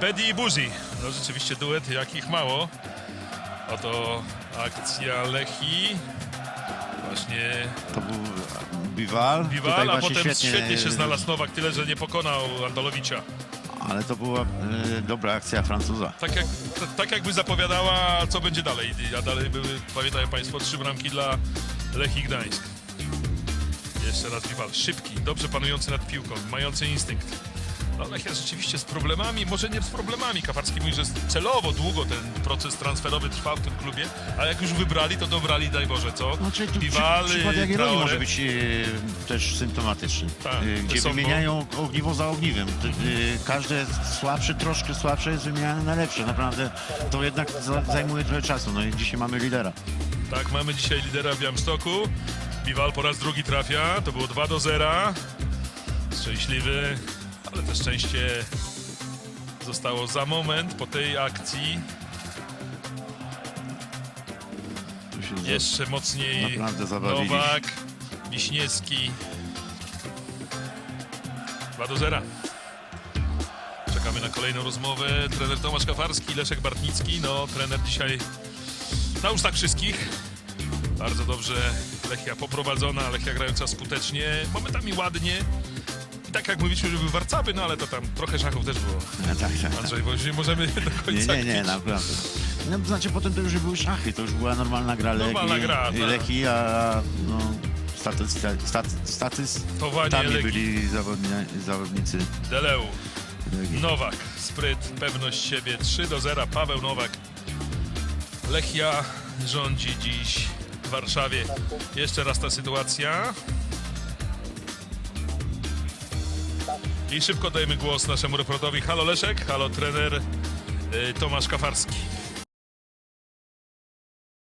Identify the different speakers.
Speaker 1: Bedi i Buzi. No rzeczywiście duet, jakich mało. Oto akcja Lechi. Właśnie
Speaker 2: To był Biwal. Tutaj
Speaker 1: Biwal, a
Speaker 2: właśnie
Speaker 1: potem świetnie,
Speaker 2: świetnie,
Speaker 1: się znalazł Nowak, tyle że nie pokonał Andolowicza.
Speaker 2: Ale to była e, dobra akcja Francuza.
Speaker 1: Tak, jak, tak jakby zapowiadała, co będzie dalej. A dalej były, pamiętają Państwo, trzy bramki dla Lechii Gdańsk. Jeszcze raz Biwal. Szybki, dobrze panujący nad piłką, mający instynkt. No Lechia rzeczywiście z problemami, może nie z problemami. Kafarski mówi, że celowo długo ten proces transferowy trwał w tym klubie, a jak już wybrali, to dobrali, daj Boże, co?
Speaker 2: No, czyli tu przy, przykład Jagiellonii
Speaker 1: Traore.
Speaker 2: może być e, też symptomatyczny.
Speaker 1: Tak,
Speaker 2: e, gdzie
Speaker 1: Wysoko.
Speaker 2: wymieniają ogniwo za ogniwem. T- e, każde słabsze, troszkę słabsze jest wymieniane na lepsze. Naprawdę to jednak za, zajmuje trochę czasu. No i dzisiaj mamy lidera.
Speaker 1: Tak, mamy dzisiaj lidera w Białymstoku. Biwal po raz drugi trafia. To było 2 do 0. Szczęśliwy, to szczęście zostało za moment po tej akcji.
Speaker 2: Tu się
Speaker 1: Jeszcze mocniej
Speaker 2: Naprawdę zabawili.
Speaker 1: Nowak, Wiśniewski. 2 do 0. Czekamy na kolejną rozmowę. Trener Tomasz Kafarski, Leszek Bartnicki. No, trener dzisiaj na ustach wszystkich. Bardzo dobrze Lechia poprowadzona, Lechia grająca skutecznie, momentami ładnie. I tak jak mówiliśmy, że były warcaby, no ale to tam trochę szachów też było.
Speaker 2: No, tak, tak, tak.
Speaker 1: Andrzej, bo już nie możemy do
Speaker 2: Nie,
Speaker 1: końca
Speaker 2: nie, nie,
Speaker 1: kpić.
Speaker 2: naprawdę. No, to znaczy potem to już były szachy, to już była normalna gra
Speaker 1: Normalna
Speaker 2: Legii,
Speaker 1: gra, tak.
Speaker 2: Lechii, a no, statysta, stat,
Speaker 1: Towanie
Speaker 2: statystami
Speaker 1: Legii.
Speaker 2: byli zawodni, zawodnicy
Speaker 1: Deleu. Nowak, spryt, pewność siebie, 3 do 0, Paweł Nowak. Lechia rządzi dziś w Warszawie. Jeszcze raz ta sytuacja. I szybko dajemy głos naszemu reporterowi. Halo Leszek, halo trener y, Tomasz Kafarski.